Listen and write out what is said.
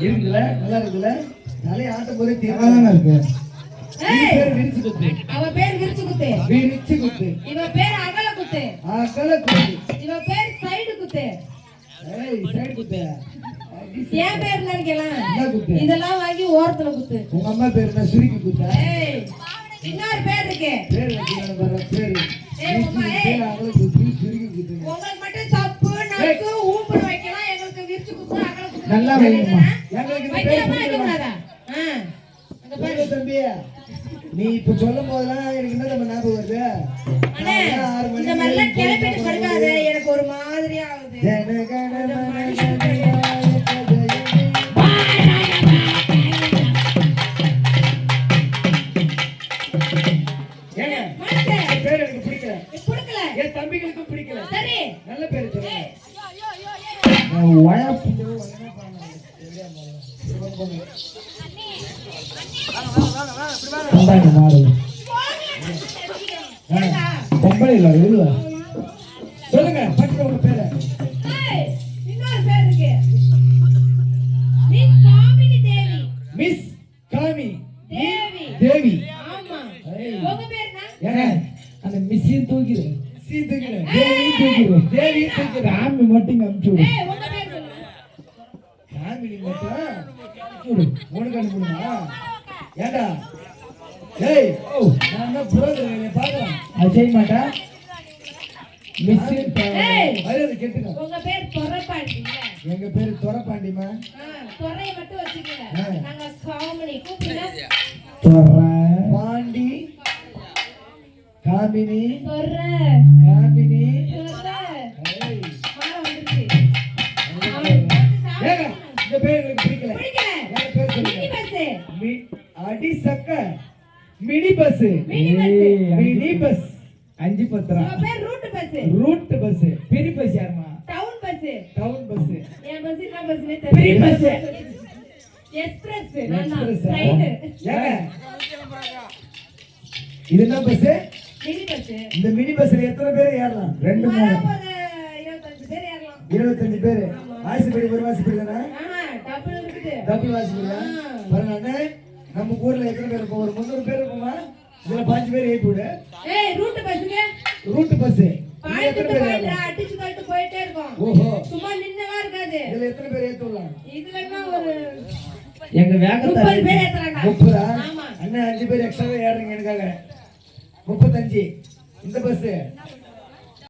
இருக்குல்ல நல்லா இருக்குல்ல தலையை ஆட்டும் போதே தீர்மானம் இருக்கு. ஏய், பேர் விரிச்சு குத்து. அவ பேர் விரிச்சு குத்து. விரிச்சு குத்து. இவ பேர் அகல குத்து. அகல குத்து. இவ பேர் சைடு குத்து. ஏய் சைடு குத்து. என் பேர் நினைக்கலாம் என்ன குத்து? இதெல்லாம் வாங்கி ஓரத்துல குத்து. உங்க அம்மா பேர் என்ன? சுருக்கி குத்தா? ஏய் இன்னொரு பேர் இருக்கு. பேர் பாரு பேர் ஏய், உம்மா, ஏய். நல்லா வைங்கம்மா எங்களுக்கு தம்பி நீ இப்ப சொல்லும் போதெல்லாம் எனக்கு என்ன நம்ம ஞாபகம் வருது. இந்த மாதிரிலாம் கிளப்பிட்டு படுக்காத. எனக்கு ஒரு மாதிரி ஆகுது. தம்பிகளுக்கும் பிடிக்கல. சரி. நல்ல பேர் சொல்லுங்க. ஏண்டா? பொம்பளை இல்ல எழுதுவா சொல்லுங்க பட்டு உங்க பேரை மிஸ் காமி தேவி அந்த மிஸ்ஸையும் தூக்கிடு தூக்கிடு தூக்கிடு தூக்கிடு ஆமி மட்டும் அனுப்பிச்சு விடு விடு உனக்கு அனுப்பணுமா ஏண்டா? ஏய் ஓ நான் தான் புரோதர் என்னை பார்க்கலாம் அது செய்ய மாட்டேன் மிஸ் ஏய். மரியாதை கேட்டுக்க. உங்க பேர் துறப்பாண்டி எங்க பேரு துரப்பாண்டிமா துறைய மட்டும் வச்சுக்கல ஆ. நாங்க காமினி கூப்பிடுங்க. பாண்டி. காமினி. துறை காமினி. பிடிக்கல. பேர் சொல்லுங்க. Mini bus. மி- அடி சக்க. Mini bus. மினி அஞ்சு பேர் ரூட் பஸ் ரூட் பஸ் பெரிய பஸ் யாருமா டவுன் பஸ் டவுன் பஸ் என் பஸ் என்ன பஸ்னே பெரிய பஸ் எக்ஸ்பிரஸ் இது என்ன பஸ் மினி பஸ். இந்த மினி பஸ்ல எத்தனை பேர் ஏறலாம்? ரெண்டு மூணு. இருபத்தஞ்சு பேர் ஏறலாம். இருபத்தஞ்சு பேர். வாசிப்படி ஒரு வாசிப்படி தானே? ஆஹா டபுள் இருக்குது. டபுள் வாசிப்படியா பாருங்க அண்ணே, நம்ம ஊர்ல எத்தனை பேர் இருப்போம்? ஒரு முந்நூறு பேர் இருப்போமா? இதுல பாஞ்சு பேர் ஏறி விடு. ஏய் ரூட் பஸ்ங்க ரூட் பஸ் எத்தனை பேர் அடிச்சு தள்ளிட்டு போயிட்டே இருக்கும். ஓஹோ. சும்மா நின்னலாம் இருக்காது. இதுல எத்தனை பேர் ஏத்தலாம் இதுல என்ன ஒரு எங்க முப்பது பேர் ஏத்துறாங்க. முப்பதா? ஆமா. அண்ணன் அஞ்சு பேர் எக்ஸ்ட்ராவே ஏறுறீங்க எனக்காக. முப்பத்தஞ்சு. இந்த பஸ்